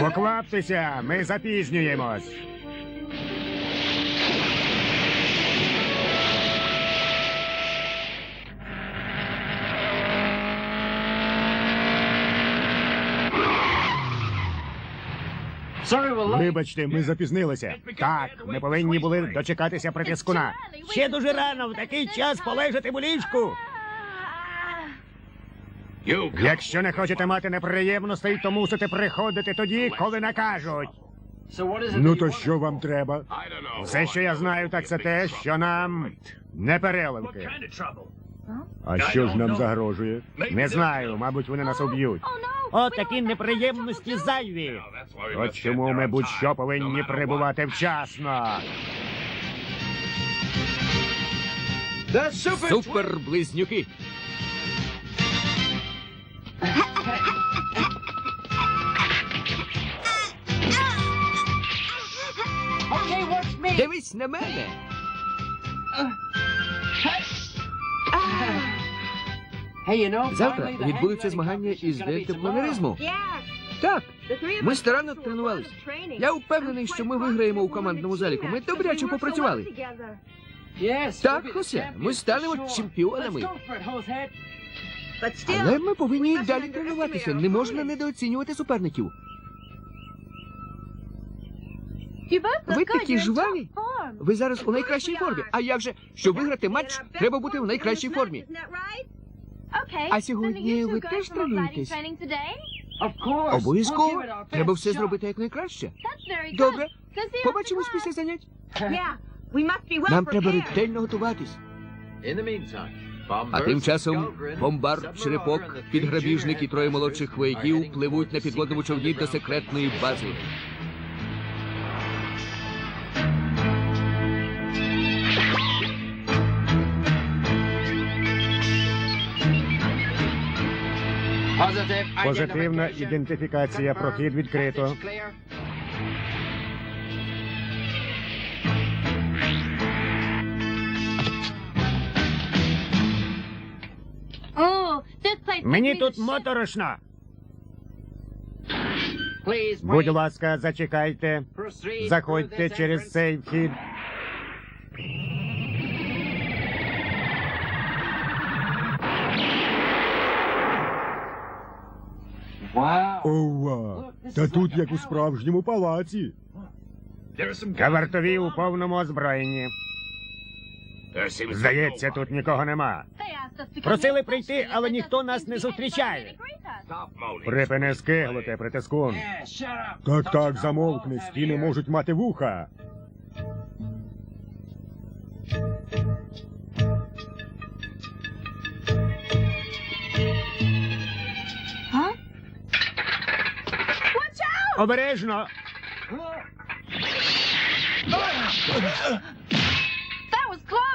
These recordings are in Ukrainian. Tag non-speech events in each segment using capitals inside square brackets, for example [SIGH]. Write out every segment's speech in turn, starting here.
Покваптеся, ми запізнюємось. Вибачте, ми запізнилися. Так, ми повинні були дочекатися притискуна. Ще дуже рано в такий час полежати в ліжку. Якщо не хочете мати неприємностей, то мусите приходити тоді, коли накажуть. Ну то що вам треба? Все, що я знаю, так це те, що нам не переливки. А що ж нам загрожує? Не знаю, мабуть, вони нас уб'ють. О, такі неприємності зайві. От чому ми будь-що повинні прибувати вчасно. Супер близнюки. Дивись на мене. Завтра відбудуться змагання із дельтапланеризму. Так, ми старанно тренувалися. Я впевнений, що ми виграємо у командному заліку. Ми добряче попрацювали. Так, Хосе, ми станемо чемпіонами. Але ми повинні і далі тренуватися. Не можна недооцінювати суперників. Ви такі жваві. Ви зараз у найкращій формі. А як же, щоб виграти матч, треба бути в найкращій формі. А сьогодні ви теж тренуєтесь? Обов'язково. Треба все зробити якнайкраще. Добре, побачимось після занять. [LAUGHS] Нам треба ретельно готуватись. А тим часом бомбар, черепок, підграбіжник і троє молодших вояків пливуть на підводному човні до секретної бази. Позитивна ідентифікація. Прохід відкрито. Мені тут моторошно. Будь ласка, зачекайте. Заходьте через цей вхід. Ова! Та тут як у справжньому палаці. Кавартові у повному озброєнні. Здається, тут нікого нема. Просили прийти, але ніхто нас не зустрічає. Припини скиглоте, притискун. Так, так, замовкни, стіни можуть мати вуха. Обережно!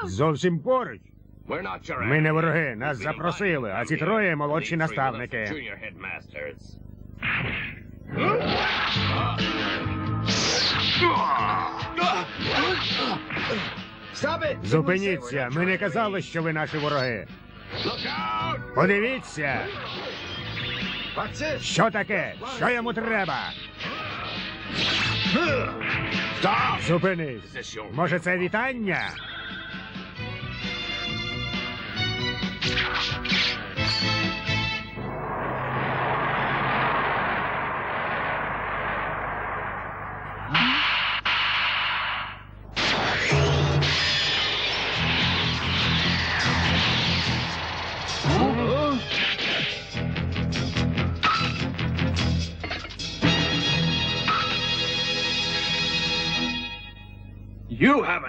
Зовсім поруч. Ми не вороги, нас запросили, а ці троє молодші наставники. Зупиніться, ми не казали, що ви наші вороги. Подивіться. Що таке? Що йому треба? Зупинись. Може, це вітання?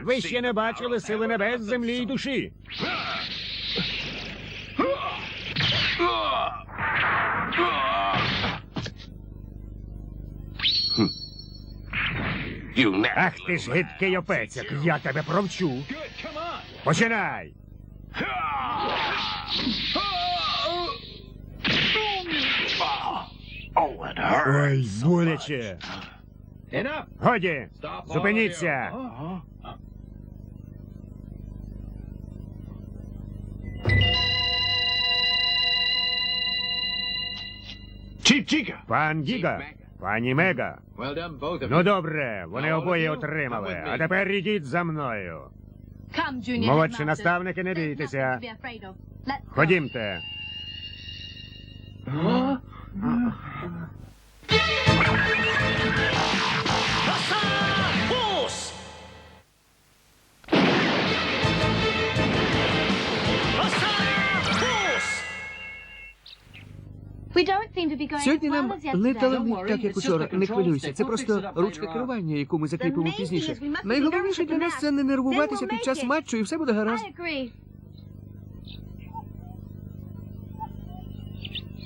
Ви ще не бачили сили небес, землі й душі. Ах ти ж гидкий опецяк, я тебе провчу. Починай. Ой, боляче. Годі, зупиніться. Пан Гіга, пані Мега. Ну добре, вони обоє отримали. А тепер ідіть за мною. Молодші наставники, не бійтеся. Ходімте. Сьогодні нам не таланить так, як учора. Не хвилюйся. Це просто ручка керування, яку ми закріпимо пізніше. Найголовніше для нас це не нервуватися під час матчу, і все буде гаразд.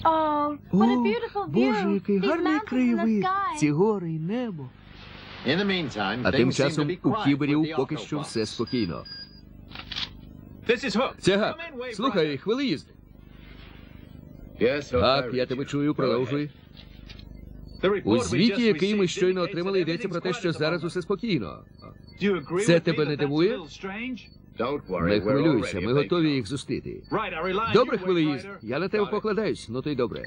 О, О, Боже, який гарний краєвид. Ці гори і небо. А тим часом у кіберів поки що все спокійно. Це гак. Слухай, хвилеїзд. Так, я тебе чую, продовжуй. У звіті, який ми щойно отримали, йдеться про те, що зараз усе спокійно. Це тебе не дивує? Не хвилюйся, ми готові їх зустріти. Добре, хвилеїзд. Я на тебе покладаюсь, ну то й добре.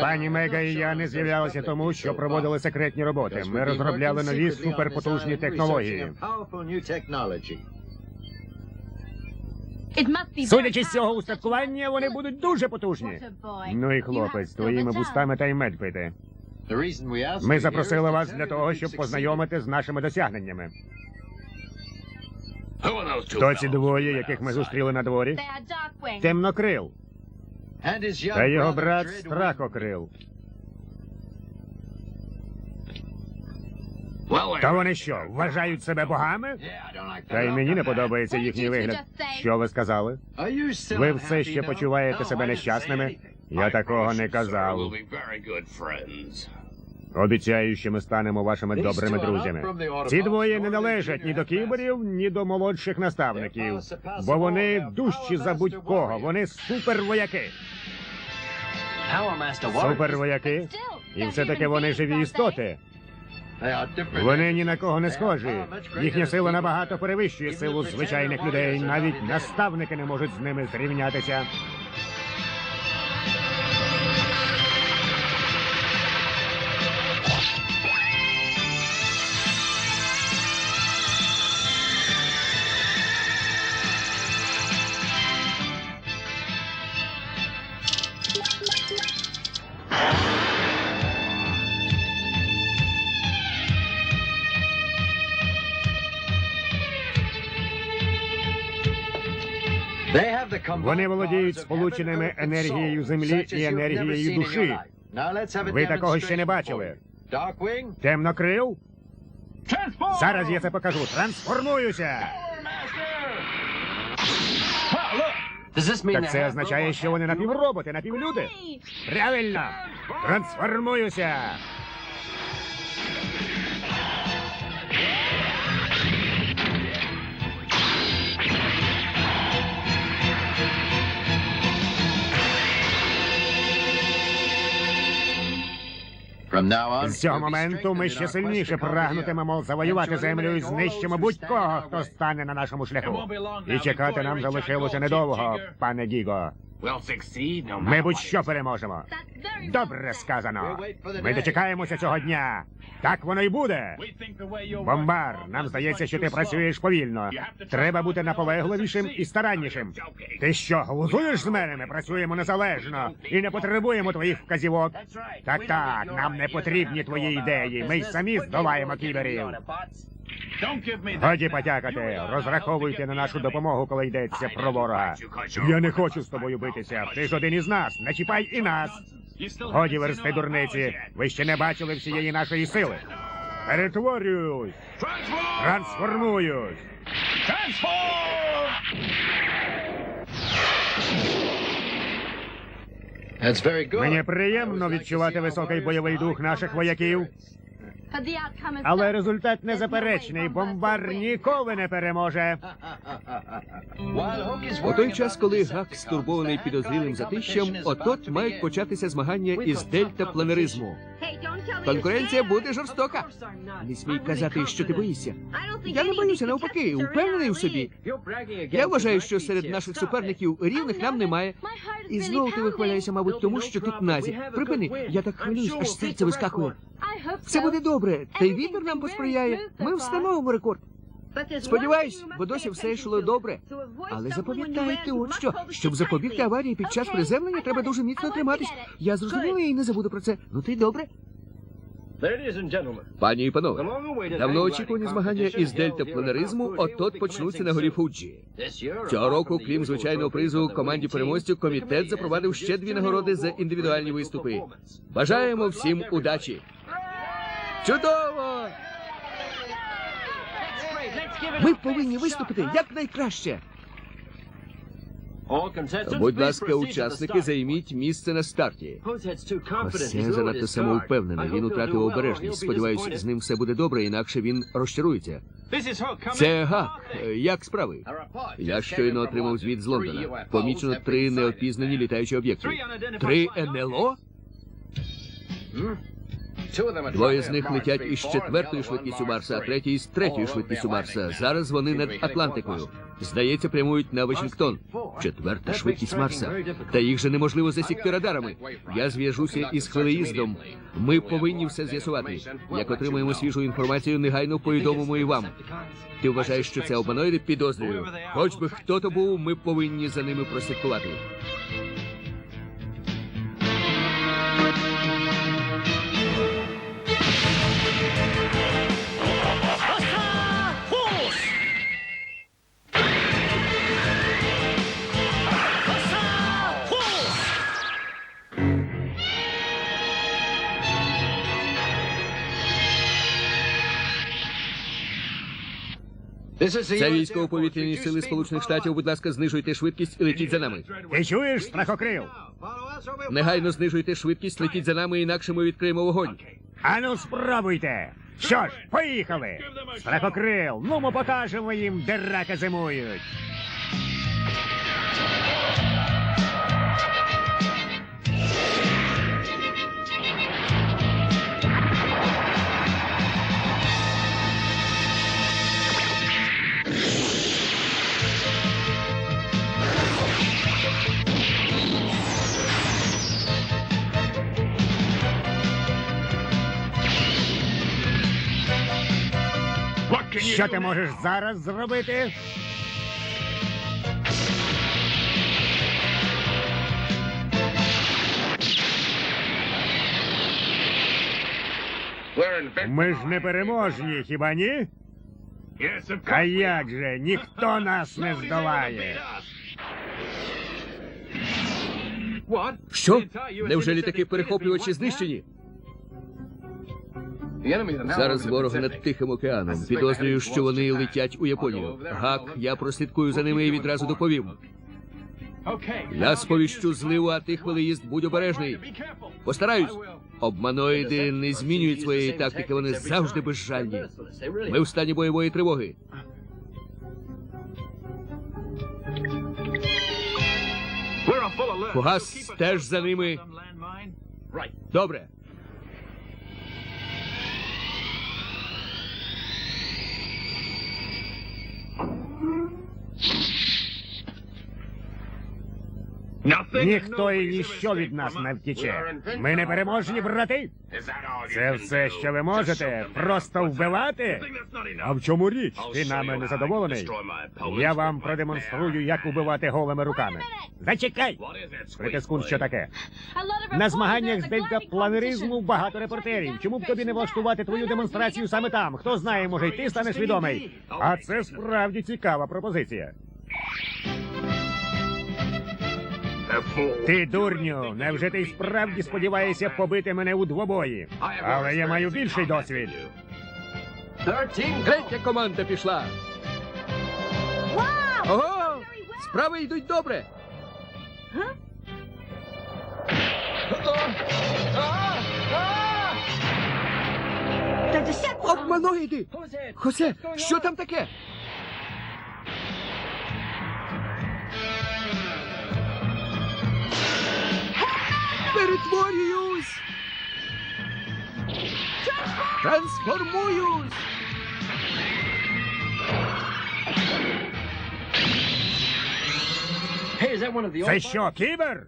Пані Мега і я не з'являлися тому, що проводили секретні роботи. Ми розробляли нові суперпотужні технології. Судячи з цього устаткування, вони будуть дуже потужні. Ну і хлопець, твоїми вустами та й мед пити. Ми запросили вас для того, щоб познайомити з нашими досягненнями. Хто ці двоє, яких ми зустріли на дворі? Темнокрил та його брат Страхокрил. Та вони що, вважають себе богами? Та й мені не подобається їхній вигляд. Що ви сказали? Ви все ще почуваєте себе нещасними? Я такого не казав. Обіцяю, що ми станемо вашими добрими друзями. Ці двоє не належать ні до кіберів, ні до молодших наставників, бо вони дужчі за будь-кого. Вони супервояки. Супервояки? І все-таки вони живі істоти. Вони ні на кого не схожі. Їхня сила набагато перевищує силу звичайних людей. Навіть наставники не можуть з ними зрівнятися. Вони володіють сполученими енергією землі і енергією душі. Ви такого ще не бачили. Темнокрил? Зараз я це покажу. Трансформуюся. Так це означає, що вони напівроботи, напівлюди. Правильно. Трансформуюся. З цього моменту ми ще сильніше прагнутимемо завоювати землю і знищимо будь-кого, хто стане на нашому шляху. І чекати нам залишилося недовго, пане Діго. Ми будь-що переможемо. Добре сказано. Ми дочекаємося цього дня. Так воно й буде. Бомбар, нам здається, що ти працюєш повільно. Треба бути наполегливішим і стараннішим. Ти що, глузуєш з мене? Ми працюємо незалежно і не потребуємо твоїх вказівок. Так, так, нам не потрібні твої ідеї. Ми й самі здолаємо кіберів. Годі потякати. Розраховуйте на нашу допомогу, коли йдеться про ворога. Я не хочу з тобою битися. Ти ж один із нас. Не чіпай і нас. Годі версти дурниці. Ви ще не бачили всієї нашої сили. Перетворююсь. Трансформуюсь. Мені приємно відчувати високий бойовий дух наших вояків, але результат незаперечний. Бомбар ніколи не переможе. У той час, коли Гак стурбований підозрілим затищем, отот мають початися змагання із дельтапланеризму. Конкуренція буде жорстока. Не смій казати, що ти боїшся. Я не боюся, навпаки, упевнений у собі. Я вважаю, що серед наших суперників рівних нам немає. І знову ти вихваляєшся, мабуть, тому що ти кназі. Припини, я так хвилююсь, аж серце вискакує. Все буде добре, та й вітер нам посприяє. Ми встановимо рекорд. Сподіваюсь, бо досі все йшло добре. Але запам'ятайте от що, щоб запобігти аварії під час приземлення, треба дуже міцно триматись. Я зрозуміла і не забуду про це. Ну ти добре? Пані і панове, давно очікувані змагання із дельтапланеризму от-от почнуться на горі Фуджі. Цього року, крім звичайного призу команді переможців, комітет запровадив ще дві нагороди за індивідуальні виступи. Бажаємо всім удачі! Чудово! Ми повинні виступити якнайкраще. Будь ласка, учасники, займіть місце на старті. Осе занадто самоупевнений. Він втратив обережність. Сподіваюсь, з ним все буде добре, інакше він розчарується. Це гак. Е, Як справи? Я щойно отримав звіт з Лондона. Помічено три неопізнані літаючі об'єкти. Три НЛО? Двоє з них летять із четвертою швидкістю Марса, а третій із третьою швидкістю Марса. Зараз вони над Атлантикою. Здається, прямують на Вашингтон. Четверта швидкість Марса. Та їх же неможливо засікти радарами. Я зв'яжуся із хвилеїздом. Ми повинні все з'ясувати. Як отримаємо свіжу інформацію, негайно повідомимо і вам. Ти вважаєш, що це обманоїди? Підозрюю. Хоч би хто то був, ми повинні за ними прослідкувати. Це військово-повітряні сили Сполучених Штатів. Будь ласка, знижуйте швидкість і летіть за нами. Ти чуєш, страхокрил? Негайно знижуйте швидкість, летіть за нами, інакше ми відкриємо вогонь. Ану, спробуйте. Що ж, поїхали. Страхокрил, ну ми покажемо їм, де раки зимують. Що ти можеш зараз зробити? Ми ж не переможні, хіба ні? А як же, ніхто нас не здолає. Що? Невже літаки перехоплювачі знищені? Зараз ворог над Тихим океаном. Підозрюю, що вони летять у Японію. Гак, я прослідкую за ними і відразу доповім. Я сповіщу зливу, а ти хвилеїзд будь обережний. Постараюсь. Обманоїди не змінюють своєї тактики, вони завжди безжальні. Ми в стані бойової тривоги. Фугас, стеж за ними. Добре. Ніхто і ніщо від нас не втіче. Ми не переможні брати. Це все, що ви можете? Просто вбивати? А в чому річ? Ти нами не задоволений? Я вам продемонструю, як убивати голими руками. Зачекай! Притискун, що таке? На змаганнях з дельтапланеризму багато репортерів. Чому б тобі не влаштувати твою демонстрацію саме там? Хто знає, може, й ти станеш відомий. А це справді цікава пропозиція. Ти дурню, невже ти справді сподіваєшся побити мене у двобої? Але я маю більший досвід. Третя команда пішла. Ого! Справи йдуть добре. Обманоїди! Хосе, що там таке? Перетворююсь! Трансформуюсь! Це що, кібер?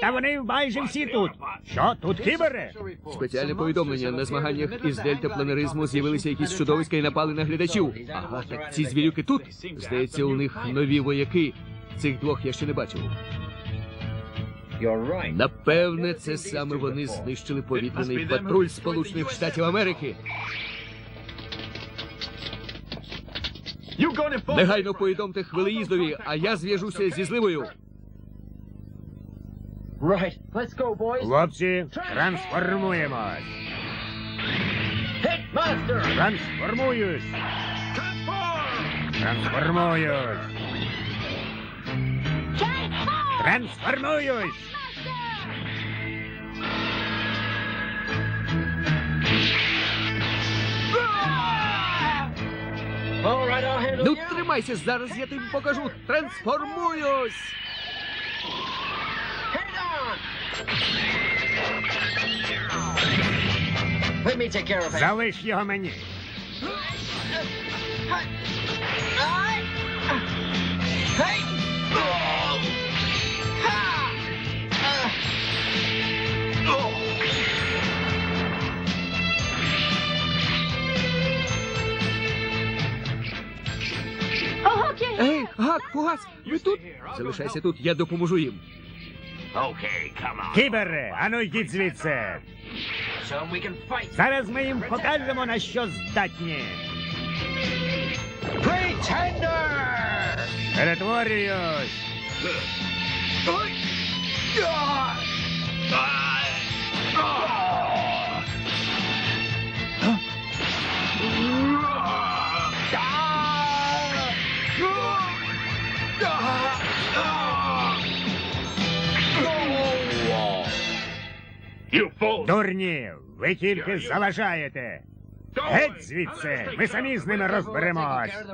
Та вони майже всі тут. Що, тут кібери? Спеціальне повідомлення на змаганнях із дельтапланеризму з'явилися якісь чудовиська і напали на глядачів. Ага, так ці звірюки тут. Здається, у них нові вояки. Цих двох я ще не бачив. Напевне, це саме вони знищили повітряний патруль Сполучених Штатів Америки. Негайно повідомте хвилеїздові, а я зв'яжуся зі зливою. Хлопці, трансформуємось. Трансформуюсь. Трансформуюсь. Трансформуюсь. Ну, тримайся, зараз я тобі покажу. Трансформуюсь. Залиш його мені. Ей, фугас, ви тут? Залишайся тут, я допоможу їм. Кібери, ану йдіть звідси. Зараз ми їм покажемо, на що здатні. Перетворююсь. Дурні, ви тільки заважаєте. Геть звідси, ми самі з ними розберемось.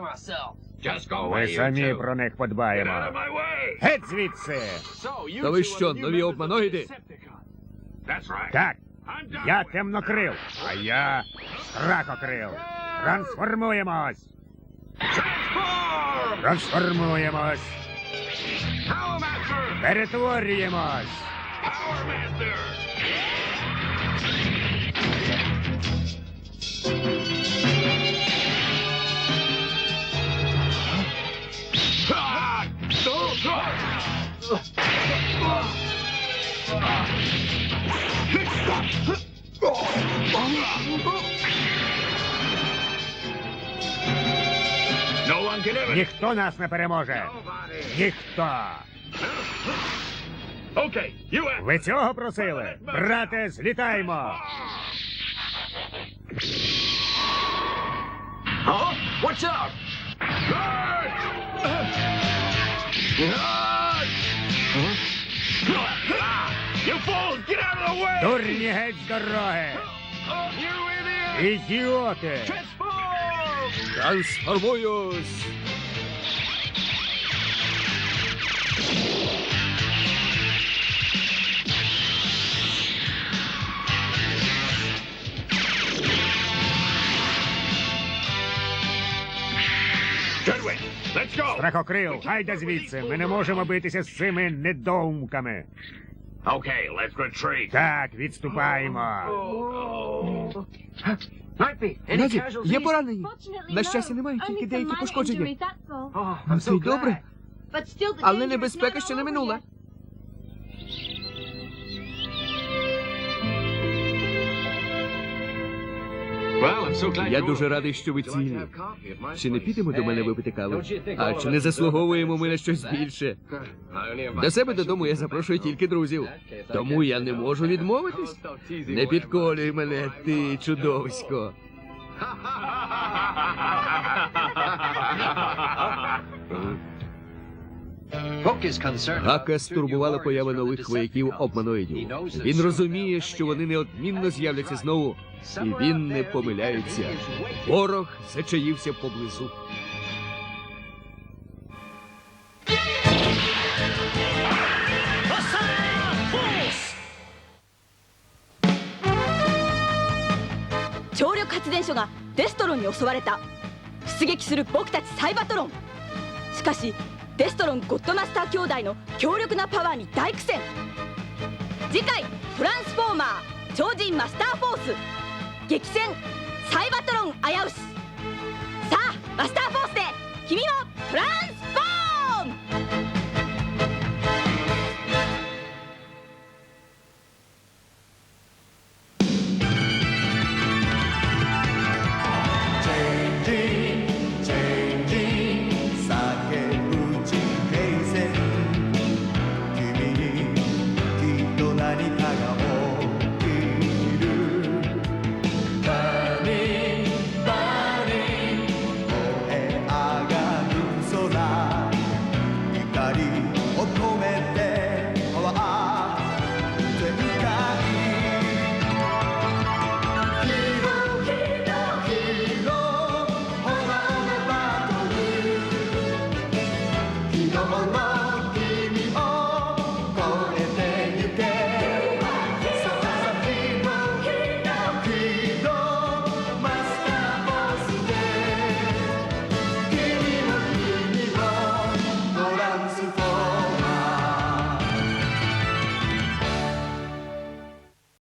Ми самі про них подбаємо. Геть звідси. Та ви що, нові обманоїди? Так, я темнокрил, а я стракокрил. Трансформуємось. Трансформуємось. Перетворюємось. Ніхто нас не переможе. Ніхто. Ви цього просили? Брате, злітаймо. Дурні геть з дороги. Ідіоти. Трансформуюсь. Страхокрил, хайда звідси. Ми не можемо битися з цими недоумками. Okay, let's retreat. Так, відступаємо. Наді, є поранені. На щастя, немає, тільки деякі пошкодження. Ну, це й добре. Але небезпека ще не минула. Я дуже радий, що ви цілі. Чи не підемо до мене випити каву? А чи не заслуговуємо ми на щось більше? До себе додому я запрошую тільки друзів. Тому я не можу відмовитись. Не підколюй мене, ти чудовисько. Гака стурбувала поява нових вояків обманоїдів. Він розуміє, що вони неодмінно з'являться знову, і він не помиляється. Ворог зачаївся поблизу.「超力発電所がデストロンに襲われた出撃する僕たちサイバトロンしかし デストロンゴッドマスター兄弟の強力なパワーに大苦戦。次回「トランスフォーマー超人マスターフォース」激戦サイバトロン危うしさあマスターフォースで君もトランス